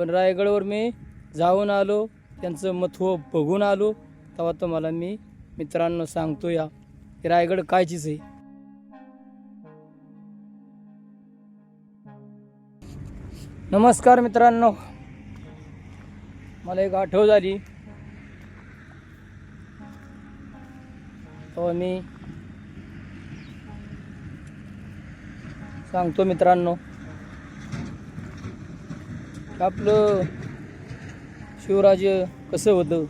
पण रायगडवर मी जाऊन आलो त्यांचं महत्त्व बघून आलो. तेव्हा तुम्हाला मी मित्रांनो सांगतो या की रायगड कायचीच आहे. नमस्कार मित्रांनो. मला एक आठव झाली. तेव्हा मी सांगतो मित्रांनो. आपलं शिवराज्य कसं होतं?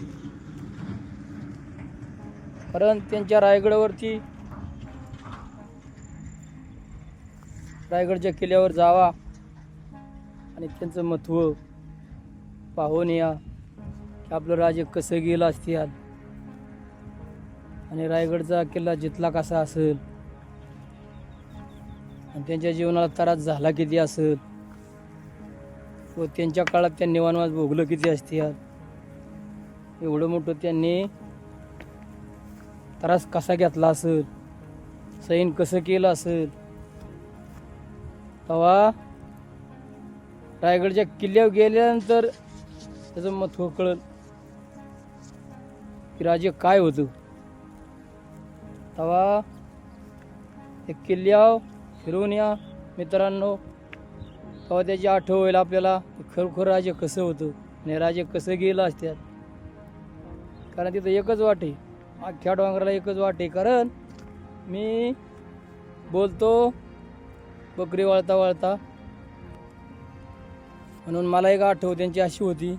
कारण त्यांच्या रायगडावरती रायगडच्या किल्ल्यावर जावा आणि त्यांचं महत्त्व पाहून या की आपलं राज्य कसं गेलं असतील आणि रायगडचा किल्ला जितला कसा असेल. आणि त्यांच्या जीवनाला त्रास झाला किती असेल. व त्यांच्या काळात त्यांनी वनवास भोगलं किती असतील एवढं मोठं त्यांनी त्रास कसा घेतला असेल सैन कसं केलं असेल. तेव्हा रायगडच्या किल्ल्यावर गेल्यानंतर त्याचं महत्त्व कळलं. की राज्य काय होतं. तेव्हा त्या किल्ल्यावर फिरून या मित्रांनो. तेव्हा त्याची आठव होईल आपल्याला. खरोखर राज्य कसं होतं आणि राज्य कसं गेलं असत्यात. कारण तिथं एकच वाट आहे. अख्ख्या डोंगराला एकच वाट आहे. कारण मी बोलतो बकरी वळता वळता. म्हणून मला एक आठव त्यांची अशी होती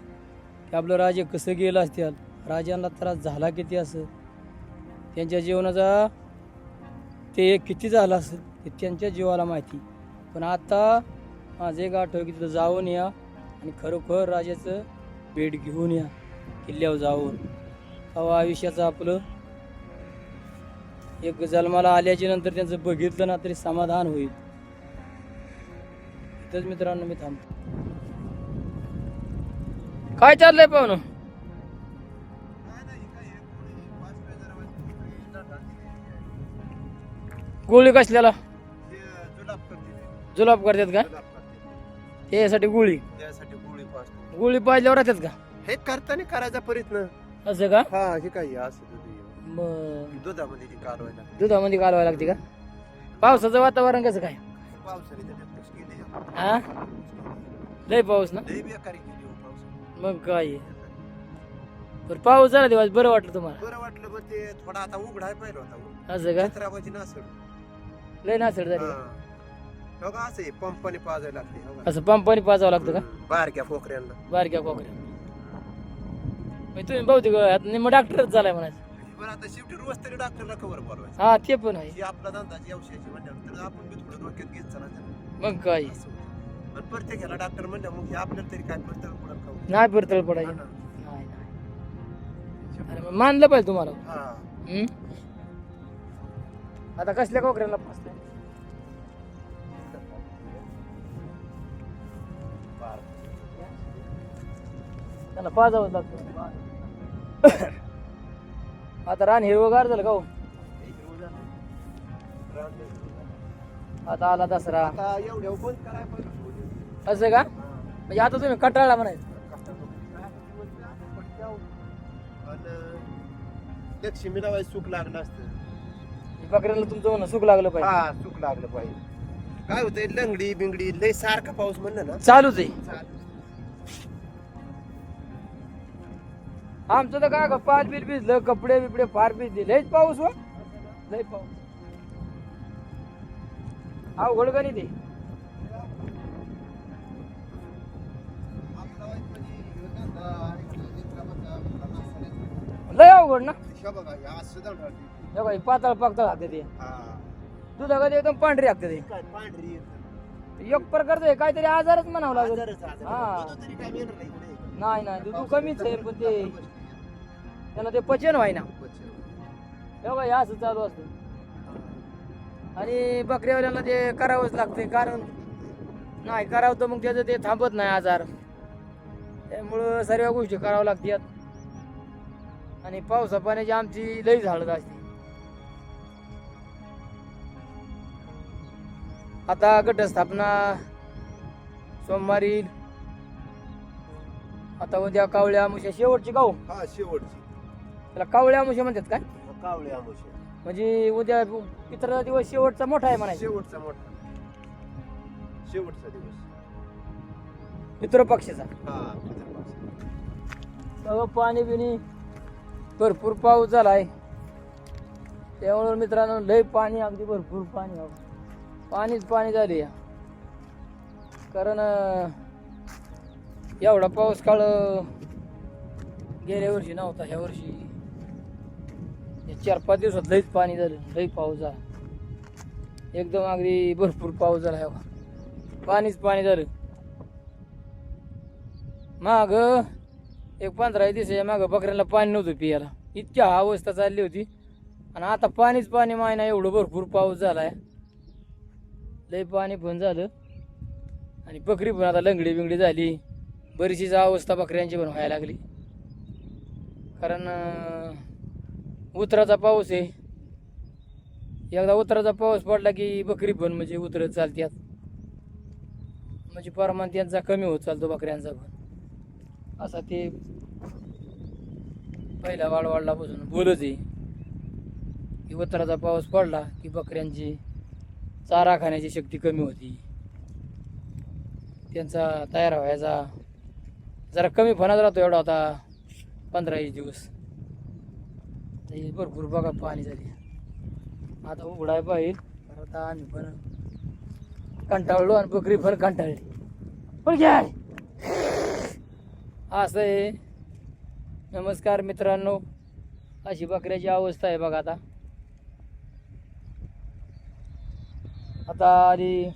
की आपलं राज्य कसं गेलं असत्याल राजांना त्रास झाला किती असं. त्यांच्या जीवनाचा ते किती झालं असेल ते त्यांच्या जीवाला माहिती. पण आता माझं एक आठव की तिथं जाऊन या आणि खरोखर राजाचं भेट घेऊन या किल्ल्यावर जाऊन. तेव्हा आयुष्याचं आपलं एक जन्माला आल्याच्यानंतर त्यांचं बघितलं ना तरी समाधान होईल. इथंच मित्रांनो मी थांबतो. काय चाललंय पाहुणं? गोळी कसल्याला? जुलाब करतात का? त्यासाठी गोळी. त्यासाठी गोळी पाजतो गोळी पाजल्यावर राहतात का? हे करताना करायचा प्रयत्न. असं का? हा हे काय असं दूध. मग. दुधामध्ये ती कालवायला दुधामध्ये कालवायला लागते का? पावसाचं वातावरण कसं काय? पावसाने त्याच्यात कशी केली. हा लय पाऊस ना? बेकारी केली हो पावसाने. मग काय. बरं पाऊस झाला दिवस बरं वाटलं तुम्हाला? बरं वाटलं मग ते थोडा आता उघडाय पाहिलं होता असं का? चित्राबाजी नसड लय नासड झाली हो. का? असं पंपाने पाजायला लागते हो का? असं पंपाने पाजावं लागतं का? हम्म, बारक्या पोखऱ्यांना बारक्या कोकऱ्या तुम्ही बहुतेक आता निम डॉक्टरच झालाय म्हणायचं. बरं आता शेवटी रोज तरी डॉक्टरला बोलवायचं. हा ते पण आहे. ही आपला औषधाची म्हणल्यावर. तर आपण बी थोडं डोक्यात घेत चालायचं मग काय? असं होतं. पण प्रत्येकाला डॉक्टर म्हणलं मग हे आपल्याला तरी काय पडतं? कुणाला खाऊ नाही परतळ हा पडायची ना. नाही नाही. अरे मग मानलं पाहिजे तुम्हाला. हा. हम्म? आता कसल्या कोकऱ्याला फसलं त्यांना पाजावंच लागतं. आता रान हिरवगार झालं का हो? आता आला दसरा. आता एवढ्या बंद करायला पाहिजे. असं का? म्हणजे आता तुम्ही कटाळला म्हणायचं. लक्ष्मीला वाई सुख लागलं असतं. बकऱ्याला तुमचं म्हणणं सुख लागलं पाहिजे. हा सुख लागलं पाहिजे. काय होतंय लंगडी बिंगडी लय सारखा पाऊस म्हणलं ना. चालूच आहे. आमचं तर काय पाच बीट भिजलं कपडे बिपडे फार भिजले लयच पाऊस व लय पाऊस अवघड का नाही ते लय अवघड ना हे बघा, हे. हे हे पातळ पातळ हाते ते हा. दुधा कधी एकदम पांढरी हाकते ते एक प्रकारचं हे काहीतरी आजारच म्हणावं लागेल. हा. नाही. नाही नाही दूध कमीच आहे पण ते त्यांना ते पचन व्हाय ना हे बघा, हे असं चालू असतं. आणि बकरीवाल्याला ते करावंच लागते कारण नाही करावं तर मग त्याचं ते थांबत नाही आजार. त्यामुळं सर्व गोष्टी कराव्या लागतात. आणि पावसा पाण्याची आमची लई झाडत असते. आता घटस्थापना सोमवारी. आता उद्या कावळ्या आमुष्या शेवटची गाव हा शेवटची. त्याला कावळ्या आमुष्या म्हणतात काय? कावळे आमुष म्हणजे उद्या पित्राचा दिवस शेवटचा मोठा आहे म्हणायचं. शेवटचा मोठा. शेवटचा दिवस. पितृपक्षाचा. हा सगळं पाणी बिणी भरपूर पाऊस झालाय. त्यामुळे मित्रांनो लय पाणी अगदी भरपूर पाणी आहे. पाणीच पाणी झाले या कारण अं, एवढा पाऊस काळ अं, गेल्या वर्षी नव्हता ह्या वर्षी चार पाच दिवसात लईच पाणी झालं लई पाऊस झाला. एकदम अगदी भरपूर पाऊस झाला ह्या पाणीच पाणी झालं. माग एक पंधरा दिवसाच्या मागं बकऱ्यांना पाणी नव्हतं पियाला. इतकी अवस्था चालली होती. आणि आता पाणीच पाणी मायना एवढं भरपूर पाऊस झाला आहे लई पाणी पण झालं. आणि बकरी पण आता लंगडी बिंगडी झाली. बरीचशीच अवस्था बकऱ्यांची पण व्हायला लागली. कारण उतराचा पाऊस आहे. एकदा उतराचा पाऊस पडला की बकरी पण म्हणजे उतरत चालत्यात. म्हणजे प्रमाण त्यांचा कमी होत चालतो बकऱ्यांचा पण. असा ते पहिला वाढ वाढल्यापासून बोलच आहे. की उतराचा पाऊस पडला की बकऱ्यांची चारा खाण्याची शक्ती कमी होती. त्यांचा तयार व्हायचा जरा कमी फणाच राहतो एवढा आता पंधरा एक दिवस. हे भरपूर बघा पाणी झाली. आता उघडाय पाहिजे. तर आता आम्ही पण कंटाळलो आणि बकरी पण कंटाळली. पण घ्या. असं आहे. नमस्कार मित्रांनो. अशी बकऱ्याची अवस्था आहे बघा आता. आता आली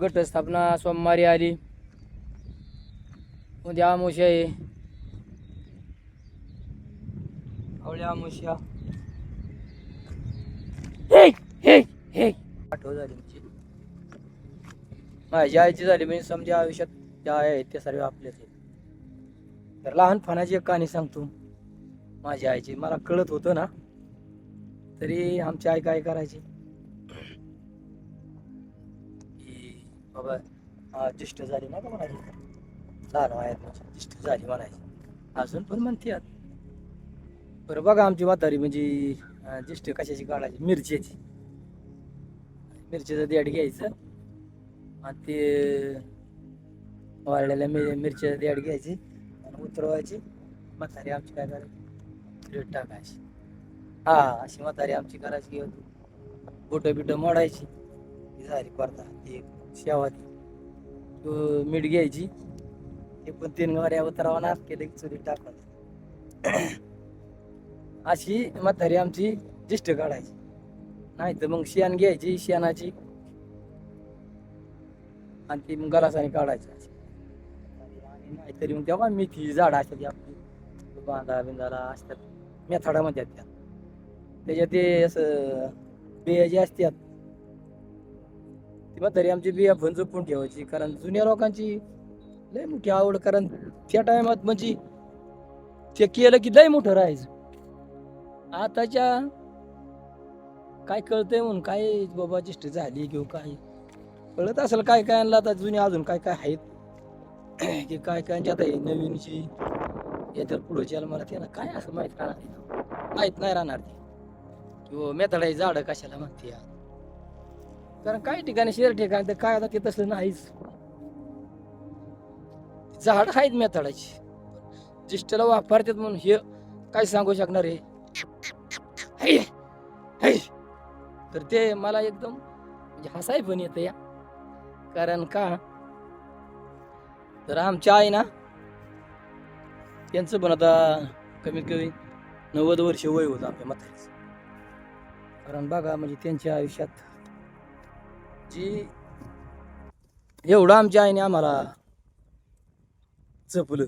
घटस्थापना सोमवारी आली. उद्या आमुष्या आहे. हे हे हे. आठव झाली माझ्या आईची झाली म्हणजे समजा आयुष्यात ज्या आहेत त्या सर्व आपल्याच आहेत. तर लहानपणाची एक कहाणी सांगतो. माझ्या आईची मला कळत होतं ना तरी आमची आई काय करायची? बाबा ज्येष्ठ झाली ना का म्हणायची? लहान म्हणजे ज्येष्ठ झाली म्हणायची. अजून पण म्हणते आत. बरं बघा आमची म्हातारी म्हणजे ज्येष्ठ कशाची काढायची? मिरच्याची मिरचीचं देड घ्यायचं. आणि ते वाळलेल्या मिर मिरचीचं देड घ्यायची आणि उतरवायची. म्हातारी आमची काय करायची? रेट टाकायची. हा अशी म्हातारी आमची करायची घेऊन बोटं बिटं मोडायची. झाली परता. ती शेवा ती मीठ घ्यायची. ते पण तीन घऱ्या उतरावा नाच केलं की चुलीत टाकायचं. अशी म्हातारी आमची जिष्ट काढायची. नाही तर मग शेण घ्यायची शेणाची. आणि ती मग गलासाने काढायची अशी. नाहीतरी मग तेव्हा मेथी झाडं असतात ती आपली. बांधा बिंदाला असतात. मेथाडा म्हणतात त्या. त्याच्यात ते असं बिया जे असतात. ती म्हातारी आमची बिया पण जपून ठेवायची. कारण जुन्या लोकांची लय मोठी आवड. कारण त्या टायमात म्हणजे ते केलं की लय मोठं राहायचं. आताच्या काय कळतंय म्हणून काय बाबा ज्येष्ठ झाली किंवा काय? कळत असेल काय काय आणलं आता जुने अजून काय काय आहेत. की काय काय आता नवीनची येतात पुढच्या मला त्याला काय असं माहीत राहणार माहीत नाही राहणार ते. किंवा मेथडाची झाडं कशाला म्हणते कारण काही ठिकाणी शेर ठिकाणी काय आता ते तसं नाहीच. झाड आहेत मेथडाची. ज्येष्ठला वापरतात म्हणून हे काय सांगू शकणार आहे है. तर ते मला एकदम म्हणजे हसाय पण येतं या. कारण का? तर आमच्या आई ना त्यांचं पण आता कमीत कमी नव्वद वर्ष वय होतं आमच्या म्हातारीचं कारण बघा म्हणजे त्यांच्या आयुष्यात जी एवढं आमच्या आईने आम्हाला जपलं.